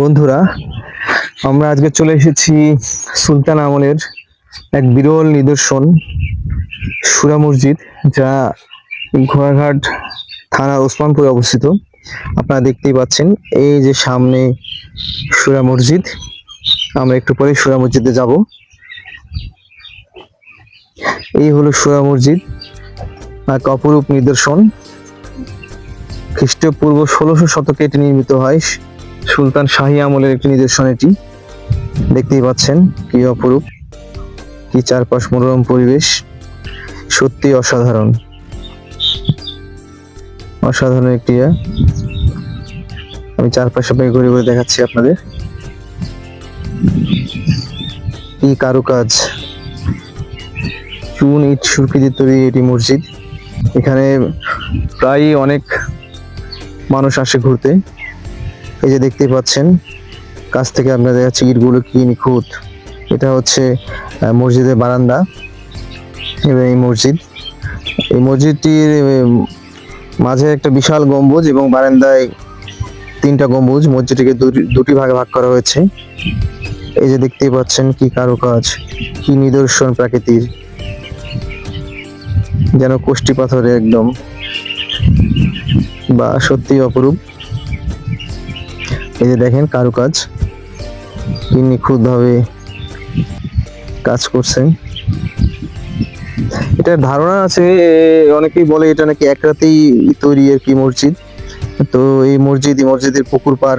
বন্ধুরা, আমরা আজকে চলে এসেছি সুলতান আমলের এক বিরল নিদর্শন, সুরা মসজিদ, যা ঘোড়াঘাট থানা ওসমানপুরে অবস্থিত। আপনারা দেখতেই পাচ্ছেন, এই যে সামনে সুরা মসজিদ, আমরা একটু পরে সুরা মসজিদে যাব। এই হলো সুরা মসজিদ, এক অপরূপ নিদর্শন। খ্রিস্টপূর্ব ষোলোশো শতকে এটি নির্মিত হয়। সুলতান শাহী আমলের একটি নিদর্শন এটি। দেখতেই পাচ্ছেন কি অপরূপ, কি চারপাশ মনোরম পরিবেশ। সত্যি অসাধারণ। অসাধারণ একটি। আমি চারপাশে আপনাকে ঘুরে ঘুরে দেখাচ্ছি আপনাদের। কি কারুকাজ। চুন ইট সুরকিতে তৈরি এটি মসজিদ। এখানে প্রায় অনেক মানুষ আসে ঘুরতে। এই যে দেখতে পাচ্ছেন, কাছ থেকে আপনারা দেখাচ্ছি ইটগুলো কি নিখুঁত। এটা হচ্ছে মসজিদের বারান্দা। এবং এই মসজিদ। এই মসজিদটির মাঝে একটা বিশাল গম্বুজ এবং বারান্দায় তিনটা গম্বুজ। মসজিদটিকে দুটি- দুটি ভাগে ভাগ করা হয়েছে। এই যে দেখতেই পাচ্ছেন কি কারুকাজ, কি নিদর্শন প্রাকৃতির। যেন কোষ্টি পাথরে একদম, বা সত্যি অপরূপ। এই যে দেখেন কারুকাজ। কি নিখুঁত ভাবে কাজ করছেন। এটার ধারণা আছে, অনেকেই বলে এটা নাকি এক রাতেই তৈরি আর কি মসজিদ। তো এই মসজিদ, এই মসজিদের পুকুর পার,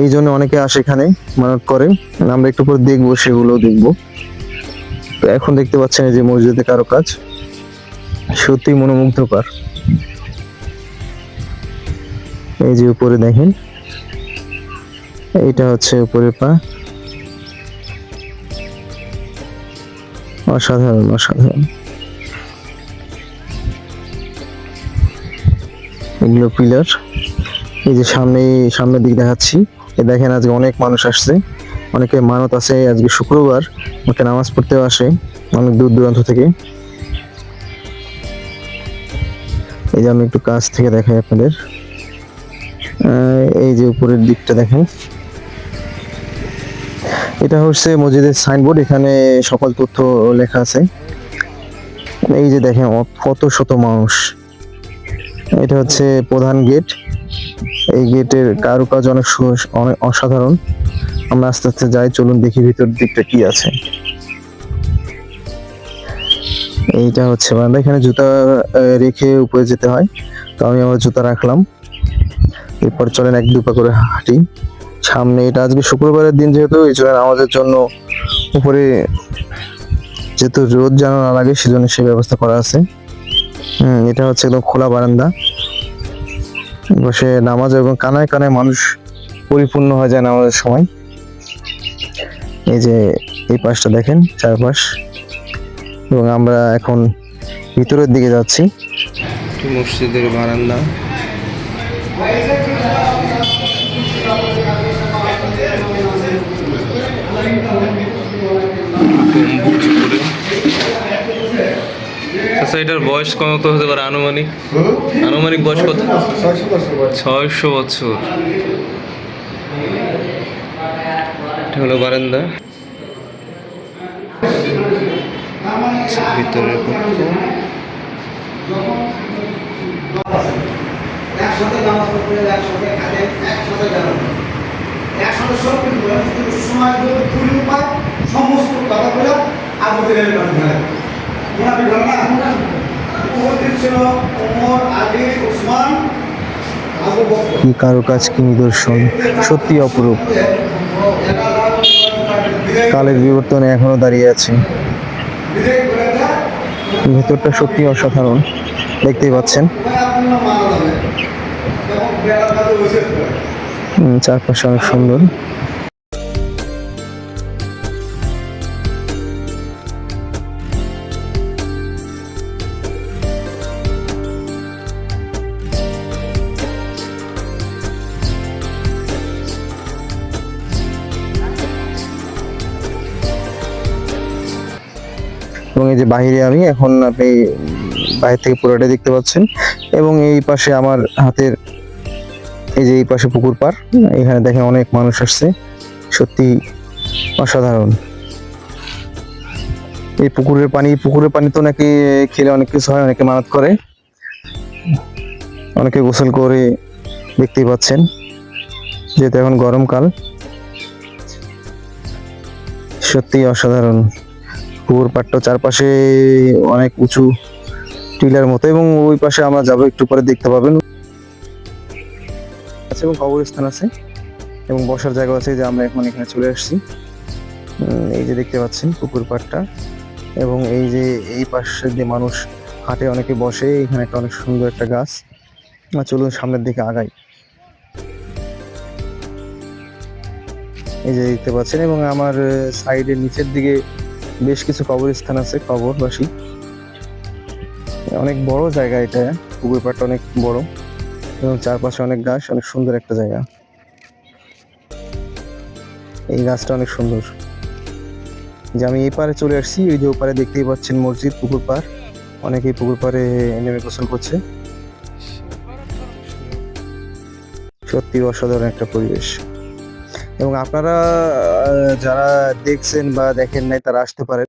এই জন্য অনেকে আসে এখানে মানত করে। আমরা একটু পর দেখব সেগুলো দেখব। তো এখন দেখতে পাচ্ছেন যে মসজিদে কারও কাজ সত্যি মনোমুগ্ধকর। এই যে উপরে দেখেন। এইটা হচ্ছে উপরের পা। অসাধারণ অসাধারণ। এগুলো পিলার। এই যে সামনে, সামনের দিক দেখাচ্ছি। এ দেখেন আজকে অনেক মানুষ আসছে। অনেকে মানত আছে আজকে শুক্রবার। ওকে নামাজ পড়তেও আসে অনেক দূর দূরান্ত থেকে। এই যে আমি একটু কাছ থেকে দেখাই আপনাদের। এই যে উপরের দিকটা দেখেন। এটা হচ্ছে মসজিদের সাইনবোর্ড এখানে সকল তথ্য লেখা আছে। এই যে দেখেন কত শত মানুষ। এটা হচ্ছে প্রধান গেট। এই গেটের কারুকাজ অনেক অনেক অসাধারণ। আমরা আস্তে আস্তে যাই, চলুন দেখি ভিতর দিকটা কি আছে। এইটা হচ্ছে বারান্দা। এখানে জুতা রেখে উপরে যেতে হয়। তো আমি আমার জুতা রাখলাম। এরপর চলেন এক দুপা করে হাঁটি। সামনে এটা আজকে শুক্রবারের দিন যেহেতু, এই জন্য আমাদের জন্য উপরে যেহেতু রোদ যেন না লাগে, সেজন্য সেই ব্যবস্থা করা আছে। হুম, এটা হচ্ছে একদম খোলা বারান্দা। বসে নামাজ এবং কানায় কানায় মানুষ পরিপূর্ণ হয়ে যায় নামাজের সময়। এই যে এই পাশটা দেখেন, চারপাশ। এবং আমরা এখন ভিতরের দিকে যাচ্ছি। মসজিদের বারান্দা। এটার বয়স কত হতে পারে? আনুমানিক? আনুমানিক বয়স কত? ছয়শো বছর। এটা হলো বারান্দা। উপায়, সমস্ত কথা বলে আবু দিলের কাছে গেলেন না? কি কারুকাজ, কি নিদর্শন? সত্যি অপরূপ। কালের বিবর্তনে এখনও দাঁড়িয়ে আছে। ভেতরটা সত্যি অসাধারণ। দেখতেই পাচ্ছেন। চারপাশে অনেক সুন্দর। এবং এই যে বাইরে আমি এখন আপনি বাইরে থেকে পুরোটা দেখতে পাচ্ছেন এবং এই পাশে আমার হাতের এই যে এই পাশে পুকুর পার, এখানে দেখেন অনেক মানুষ আসছে। সত্যি অসাধারণ। এই পুকুরের পানি পুকুরের পানি তো নাকি খেলে অনেক কিছু হয়, অনেকে মানত করে। অনেকে গোসল করে দেখতেই পাচ্ছেন, যেহেতু এখন গরমকাল। সত্যি অসাধারণ। পুকুর পাড়টা চারপাশে অনেক উঁচু টিলার মতো এবং ওই পাশে আমরা যাব একটু পরে, দেখতে পাবেন। আছে এবং কবরস্থান আছে এবং বসার জায়গা আছে যে আমরা এখন এখানে চলে আসছি। এই যে দেখতে পাচ্ছেন পুকুর পাড়টা এবং এই যে এই পাশে যে মানুষ হাটে, অনেকে বসে, এখানে একটা অনেক সুন্দর একটা গাছ। চলুন সামনের দিকে আগাই। এই যে দেখতে পাচ্ছেন এবং আমার সাইডের নিচের দিকে বেশ কিছু কবরস্থান আছে, কবরবাসী। অনেক বড় জায়গা এটা। পুকুর পাড়টা অনেক বড় এবং চারপাশে অনেক গাছ, অনেক সুন্দর একটা জায়গা। এই গাছটা অনেক সুন্দর। যে আমি এই পারে চলে আসছি ওই যে ওপারে দেখতেই পাচ্ছেন মসজিদ, পুকুর পাড়। অনেকেই পুকুর পাড়ে নেমে গোসল করছে। সত্যি অসাধারণ একটা পরিবেশ। এবং আপনারা যারা দেখছেন বা দেখেন নাই তারা আসতে পারেন।